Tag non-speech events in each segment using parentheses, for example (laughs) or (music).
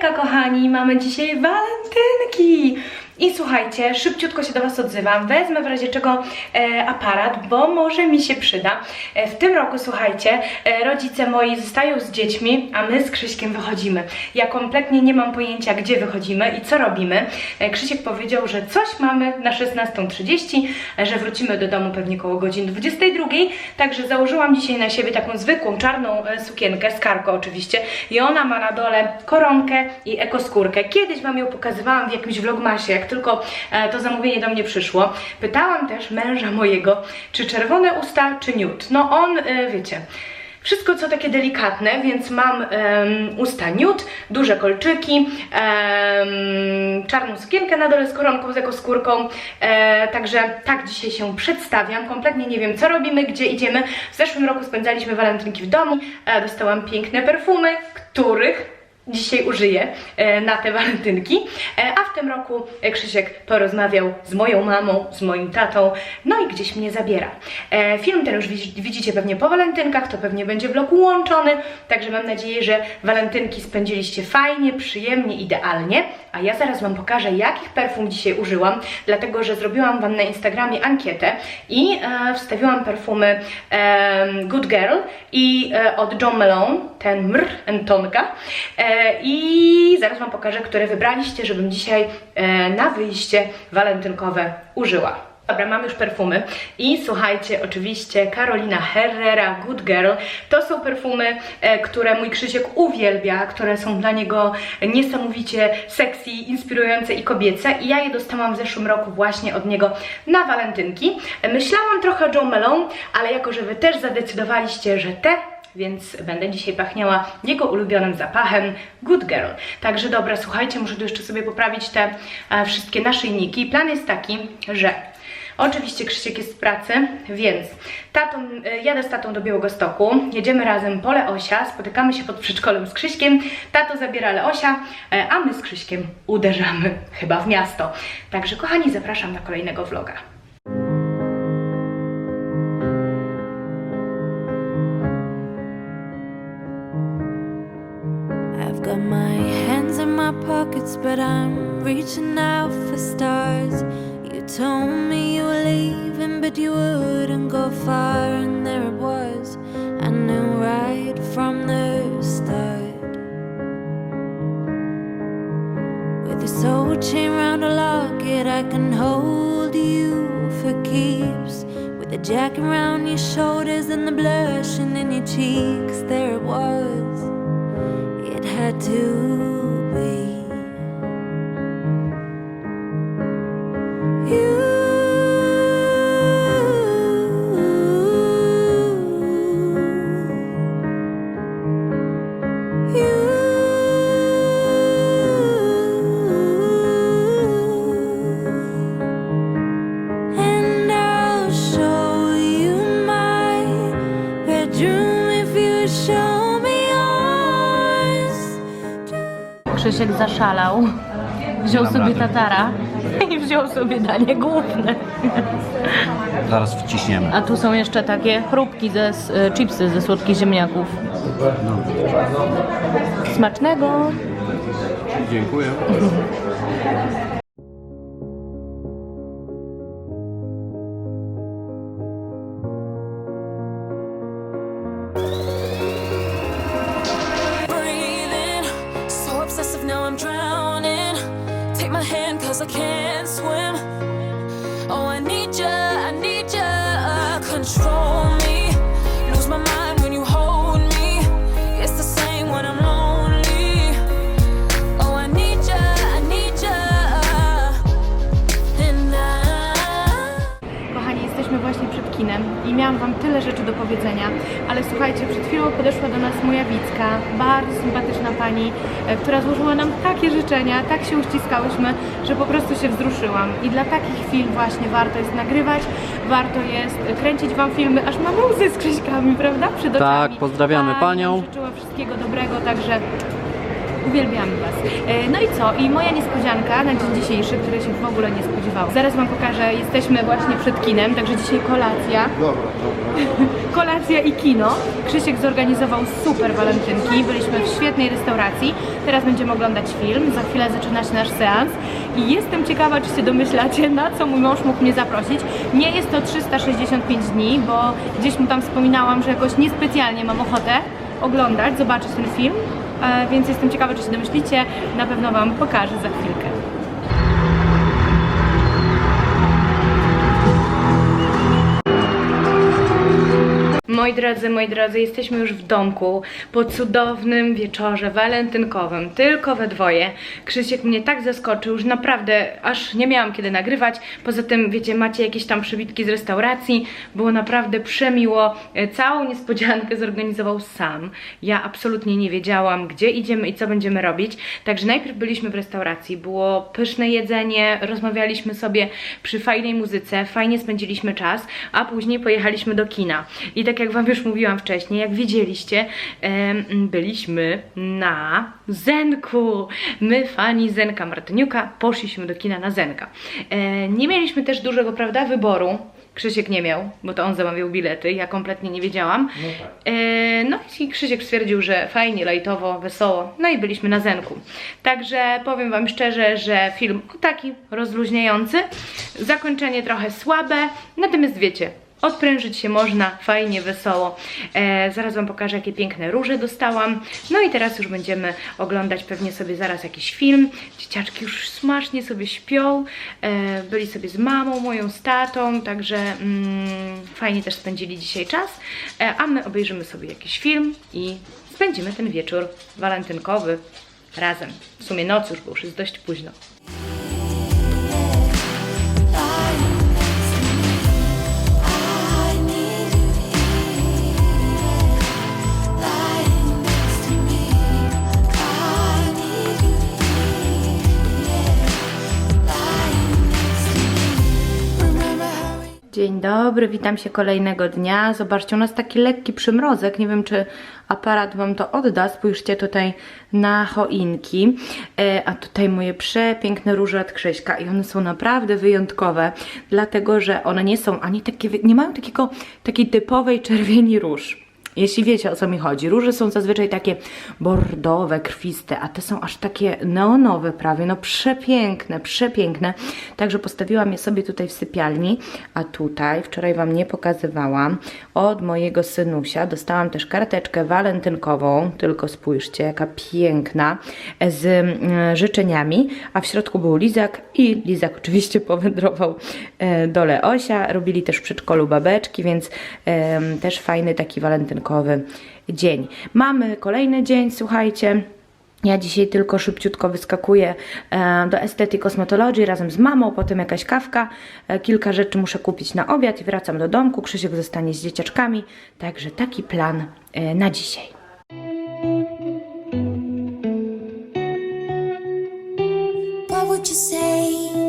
Hejka kochani, mamy dzisiaj walentynki! I słuchajcie, szybciutko się do Was odzywam, wezmę w razie czego e, aparat, bo może mi się przyda. E, w tym roku, słuchajcie, e, rodzice moi zostają z dziećmi, a my z Krzyśkiem wychodzimy. Ja kompletnie nie mam pojęcia, gdzie wychodzimy i co robimy. E, Krzysiek powiedział, że coś mamy na 16.30, e, że wrócimy do domu pewnie koło godzin 22.00, także założyłam dzisiaj na siebie taką zwykłą czarną e, sukienkę, z oczywiście i ona ma na dole koronkę i ekoskórkę. Kiedyś Wam ją pokazywałam w jakimś vlogmasie, tylko e, to zamówienie do mnie przyszło. Pytałam też męża mojego, czy czerwone usta, czy nude. No on, e, wiecie... Wszystko co takie delikatne, więc mam usta nude, duże kolczyki, czarną sukienkę na dole z koronką, z ekoskórką, e, także tak dzisiaj się przedstawiam, kompletnie nie wiem co robimy, gdzie idziemy. W zeszłym roku spędzaliśmy walentynki w domu, e, dostałam piękne perfumy, których dzisiaj użyję e, na te walentynki. E, a w tym roku e, Krzysiek porozmawiał z moją mamą, z moim tatą, no i gdzieś mnie zabiera. Film ten już widz- widzicie pewnie po walentynkach, to pewnie będzie vlog łączony, także mam nadzieję, że walentynki spędziliście fajnie, przyjemnie, idealnie. A ja zaraz Wam pokażę, jakich perfum dzisiaj użyłam, dlatego że zrobiłam Wam na Instagramie ankietę i wstawiłam perfumy Good Girl i od John Malone, ten Mr Antonka. E, I zaraz Wam pokażę, które wybraliście, żebym dzisiaj e, na wyjście walentynkowe użyła. Dobra, mam już perfumy i słuchajcie, oczywiście Carolina Herrera Good Girl to są perfumy, e, które mój Krzysiek uwielbia, które są dla niego niesamowicie sexy, inspirujące i kobiece i ja je dostałam w zeszłym roku właśnie od niego na walentynki. E, Myślałam trochę o Joe ale jako, że Wy też zadecydowaliście, że te więc będę dzisiaj pachniała jego ulubionym zapachem Good Girl. Także dobra, słuchajcie, muszę tu jeszcze sobie poprawić te e, wszystkie naszyjniki. Plan jest taki, że oczywiście Krzysiek jest w pracy, więc tatą, e, jadę z tatą do Białegostoku, jedziemy razem po Leosia, spotykamy się pod przedszkolem z Krzyśkiem, tato zabiera Leosia, e, a my z Krzyśkiem uderzamy chyba w miasto. Także kochani, zapraszam na kolejnego vloga. Pockets, but I'm reaching out for stars. You told me you were leaving, but you wouldn't go far, and there it was. I knew right from the start. With a soul chain round a locket, I can hold you for keeps. With a jacket around your shoulders and the blushing in your cheeks, there it was. It had to zaszalał. Wziął sobie tatara i wziął sobie danie główne. Zaraz wciśniemy. A tu są jeszcze takie chrupki ze s- y, chipsy ze słodkich ziemniaków. Smacznego! Dziękuję. (laughs) miałam Wam tyle rzeczy do powiedzenia, ale słuchajcie, przed chwilą podeszła do nas moja Wicka, bardzo sympatyczna pani, e, która złożyła nam takie życzenia, tak się uściskałyśmy, że po prostu się wzruszyłam. I dla takich chwil właśnie warto jest nagrywać, warto jest kręcić Wam filmy, aż mamy łzy z Krzyśkami, prawda? Przed oczami. Tak, pozdrawiamy Pani panią. życzyła wszystkiego dobrego, także Uwielbiamy Was. E, No i co? I moja niespodzianka na dzień dzisiejszy, której się w ogóle nie spodziewałam. Zaraz Wam pokażę, jesteśmy właśnie przed kinem, także dzisiaj kolacja. (laughs) Kolacja i kino. Krzysiek zorganizował super walentynki. Byliśmy w świetnej restauracji. Teraz będziemy oglądać film. Za chwilę zaczyna się nasz seans. I jestem ciekawa, czy się domyślacie, na co mój mąż mógł mnie zaprosić. Nie jest to 365 dni, bo gdzieś mu tam wspominałam, że jakoś niespecjalnie mam ochotę oglądać, zobaczyć ten film. E, Więc jestem ciekawa, czy się domyślicie. Na pewno Wam pokażę za chwilkę. Moi drodzy, moi drodzy, jesteśmy już w domku po cudownym wieczorze walentynkowym, tylko we dwoje. Krzysiek mnie tak zaskoczył, że naprawdę aż nie miałam kiedy nagrywać. Poza tym, wiecie, macie jakieś tam przybitki z restauracji. Było naprawdę przemiło. E, Całą niespodziankę zorganizował sam. Ja absolutnie nie wiedziałam, gdzie idziemy i co będziemy robić. Także najpierw byliśmy w restauracji, było pyszne jedzenie, rozmawialiśmy sobie przy fajnej muzyce, fajnie spędziliśmy czas, a później pojechaliśmy do kina. I tak jak Wam już mówiłam wcześniej, jak widzieliście, byliśmy na Zenku. My, fani Zenka Martyniuka, poszliśmy do kina na Zenka. E, nie mieliśmy też dużego, prawda, wyboru. Krzysiek nie miał, bo to on zamawiał bilety, ja kompletnie nie wiedziałam. E, no i Krzysiek stwierdził, że fajnie, lajtowo, wesoło, no i byliśmy na Zenku. Także powiem Wam szczerze, że film taki rozluźniający, zakończenie trochę słabe, natomiast wiecie, Odprężyć się można, fajnie, wesoło. E, zaraz Wam pokażę, jakie piękne róże dostałam. No i teraz już będziemy oglądać pewnie sobie zaraz jakiś film. Dzieciaczki już smacznie sobie śpią. E, byli sobie z mamą, moją z tatą, także mm, fajnie też spędzili dzisiaj czas. E, a my obejrzymy sobie jakiś film i spędzimy ten wieczór walentynkowy razem. W sumie noc już, bo już jest dość późno. Dzień dobry, witam się kolejnego dnia. Zobaczcie, u nas taki lekki przymrozek. Nie wiem, czy aparat Wam to odda. Spójrzcie tutaj na choinki. E, a tutaj moje przepiękne róże od Krzyśka i one są naprawdę wyjątkowe, dlatego że one nie są ani takie, nie mają takiego, takiej typowej czerwieni róż. Jeśli wiecie o co mi chodzi, róże są zazwyczaj takie bordowe, krwiste, a te są aż takie neonowe prawie, no przepiękne, przepiękne. Także postawiłam je sobie tutaj w sypialni, a tutaj, wczoraj Wam nie pokazywałam, od mojego synusia dostałam też karteczkę walentynkową, tylko spójrzcie, jaka piękna, z mm, życzeniami, a w środku był lizak i lizak oczywiście powędrował e, do Leosia. Robili też w przedszkolu babeczki, więc też fajny taki walentynkowy dzień. Mamy kolejny dzień, słuchajcie. Ja dzisiaj tylko szybciutko wyskakuję e, do Estety Cosmetology razem z mamą, potem jakaś kawka, e, kilka rzeczy muszę kupić na obiad i wracam do domku. Krzysiek zostanie z dzieciaczkami, także taki plan e, na dzisiaj. What would you say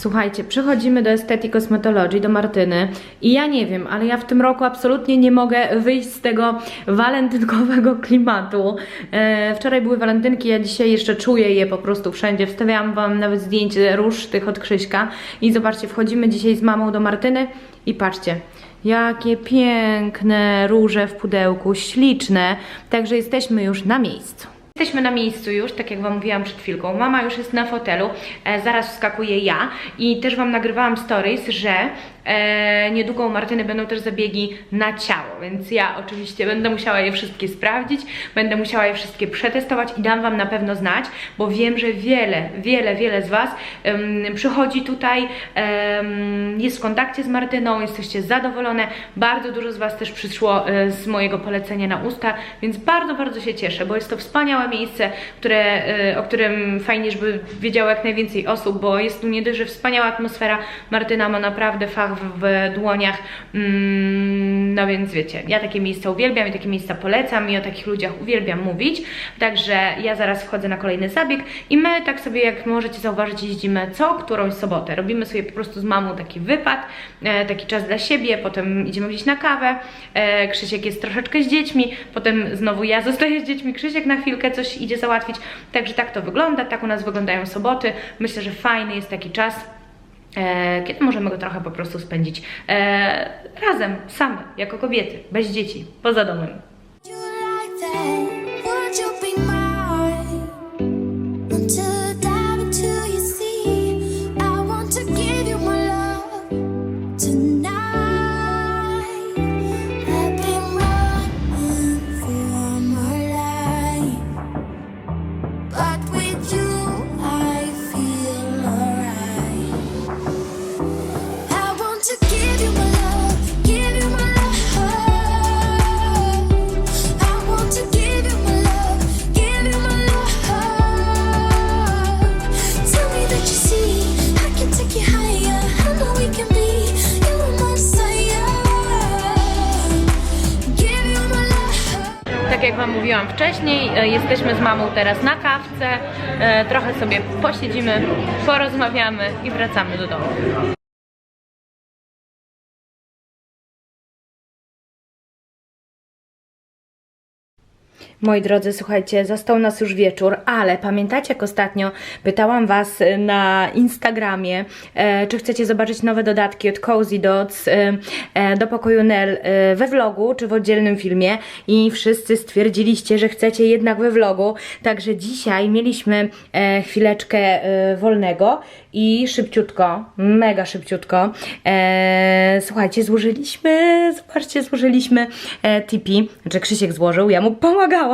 Słuchajcie, przychodzimy do Estetii Cosmetology, do Martyny i ja nie wiem, ale ja w tym roku absolutnie nie mogę wyjść z tego walentynkowego (laughs) klimatu. E, wczoraj były walentynki, ja dzisiaj jeszcze czuję je po prostu wszędzie. Wstawiałam Wam nawet zdjęcie róż tych od Krzyśka i zobaczcie, wchodzimy dzisiaj z mamą do Martyny i patrzcie, jakie piękne róże w pudełku, śliczne. Także jesteśmy już na miejscu. Jesteśmy na miejscu już, tak jak Wam mówiłam przed chwilką. Mama już jest na fotelu, e, zaraz wskakuję ja i też Wam nagrywałam stories, że e, niedługo u Martyny będą też zabiegi na ciało, więc ja oczywiście będę musiała je wszystkie sprawdzić, będę musiała je wszystkie przetestować i dam Wam na pewno znać, bo wiem, że wiele, wiele, wiele z Was em, przychodzi tutaj, em, jest w kontakcie z Martyną, jesteście zadowolone, bardzo dużo z Was też przyszło e, z mojego polecenia na usta, więc bardzo, bardzo się cieszę, bo jest to wspaniałe miejsce, które, e, o którym fajnie, żeby wiedziało jak najwięcej osób, bo jest tu nie dość, że wspaniała atmosfera, Martyna ma naprawdę fach w, dłoniach, mm, No więc wiecie, ja takie miejsca uwielbiam i takie miejsca polecam i o takich ludziach uwielbiam mówić. Także ja zaraz wchodzę na kolejny zabieg i my tak sobie, jak możecie zauważyć, jeździmy co którąś sobotę. Robimy sobie po prostu z mamą taki wypad, e, taki czas dla siebie, potem idziemy gdzieś na kawę. E, Krzysiek jest troszeczkę z dziećmi, potem znowu ja (laughs) zostaję z dziećmi, Krzysiek na chwilkę coś idzie załatwić. Także tak to wygląda, tak u nas wyglądają soboty. Myślę, że fajny jest taki czas. E, kiedy możemy go trochę po prostu spędzić e, razem, same, jako kobiety, bez dzieci, poza domem. Wam mówiłam wcześniej, e, jesteśmy z mamą teraz na kawce, e, trochę sobie posiedzimy, porozmawiamy i wracamy do domu. Moi drodzy, słuchajcie, zastał nas już wieczór, ale pamiętacie jak ostatnio pytałam Was e, na Instagramie, e, czy chcecie zobaczyć nowe dodatki od Cozy Dots e, e, do pokoju Nel e, we vlogu, czy w oddzielnym filmie? I wszyscy stwierdziliście, że chcecie jednak we vlogu, także dzisiaj mieliśmy e, chwileczkę e, wolnego i szybciutko, mega szybciutko, e, słuchajcie, złożyliśmy, zobaczcie, złożyliśmy e, tipi, znaczy Krzysiek złożył, ja mu pomagałam,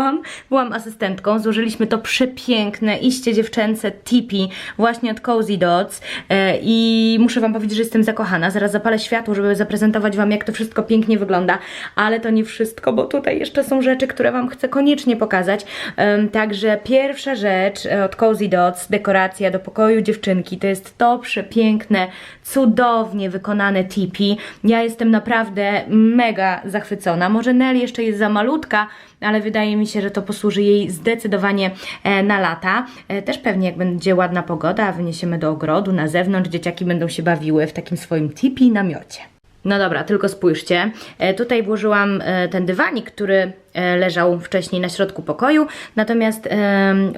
byłam asystentką, złożyliśmy to przepiękne, iście dziewczęce tipi właśnie od Cozy Dots. E, i muszę Wam powiedzieć, że jestem zakochana, zaraz zapalę światło, żeby zaprezentować Wam, jak to wszystko pięknie wygląda, ale to nie wszystko, bo tutaj jeszcze są rzeczy, które Wam chcę koniecznie pokazać, także pierwsza rzecz e, od Cozy Dots, dekoracja do pokoju dziewczynki, to jest to przepiękne, cudownie wykonane tipi. Ja jestem naprawdę mega zachwycona. Może Nell jeszcze jest za malutka, ale wydaje mi się, że to posłuży jej zdecydowanie e, na lata. E, też pewnie jak będzie ładna pogoda, wyniesiemy do ogrodu, na zewnątrz, dzieciaki będą się bawiły w takim swoim tipi namiocie. No dobra, tylko spójrzcie. E, tutaj włożyłam ten dywanik, który leżał wcześniej na środku pokoju, natomiast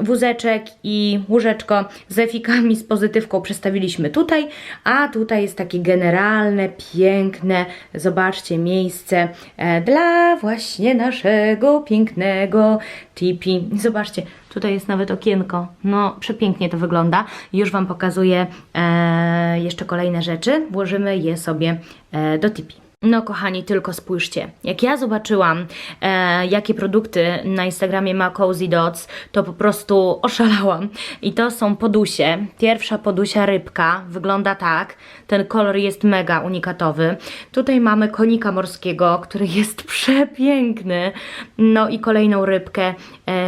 wózeczek i łóżeczko z efikami, z pozytywką przestawiliśmy tutaj, a tutaj jest takie generalne, piękne, zobaczcie, miejsce e, dla właśnie naszego pięknego tipi. Zobaczcie, tutaj jest nawet okienko, no przepięknie to wygląda. Już Wam pokazuję e, jeszcze kolejne rzeczy, włożymy je sobie e, do tipi. No kochani, tylko spójrzcie. Jak ja zobaczyłam, e, jakie produkty na Instagramie ma Cozy Dots, to po prostu oszalałam. I to są podusie. Pierwsza podusia rybka wygląda tak. Ten kolor jest mega unikatowy. Tutaj mamy konika morskiego, który jest (laughs) przepiękny. No i kolejną rybkę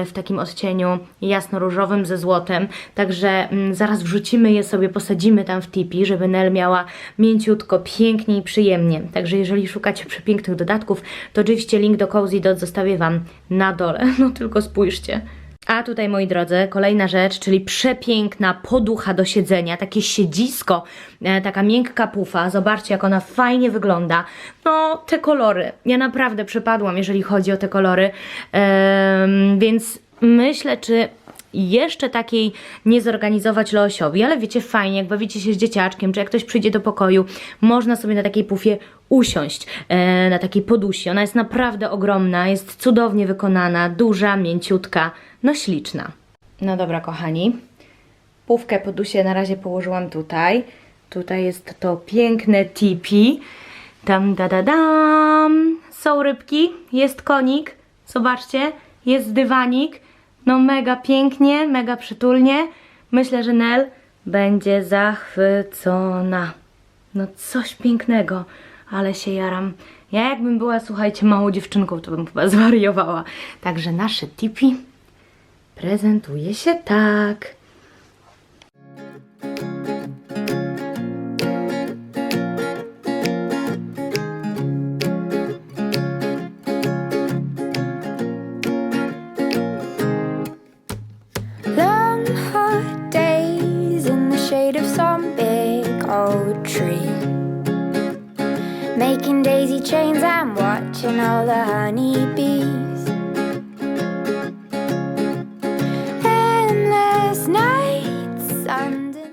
w takim odcieniu jasno-różowym ze złotem. Także mm, zaraz wrzucimy je sobie, posadzimy tam w tipi, żeby Nel miała mięciutko, pięknie i przyjemnie. Także jeżeli szukacie przepięknych dodatków, to oczywiście link do Cozy Dot zostawię Wam na dole. (laughs) No tylko spójrzcie. A tutaj, moi drodzy, kolejna rzecz, czyli przepiękna poducha do siedzenia, takie siedzisko, e, taka miękka pufa. Zobaczcie, jak ona fajnie wygląda. No, te kolory. Ja naprawdę przepadłam, jeżeli chodzi o te kolory. Więc myślę, czy jeszcze takiej nie zorganizować Leosiowi, ale wiecie, fajnie, jak bawicie się z dzieciaczkiem, czy jak ktoś przyjdzie do pokoju, można sobie na takiej pufie usiąść, e, na takiej podusi. Ona jest naprawdę ogromna, jest cudownie wykonana, duża, mięciutka, no śliczna. No dobra, kochani, pufkę podusie na razie położyłam tutaj. Tutaj jest to piękne tipi. Tam da da dam. Są rybki, jest konik. Zobaczcie, jest dywanik. No mega pięknie, mega przytulnie. Myślę, że Nel będzie zachwycona. No coś pięknego, ale się jaram. Ja jakbym była, słuchajcie, małą dziewczynką, to bym chyba (laughs) zwariowała. Także nasze tipi prezentuje się tak.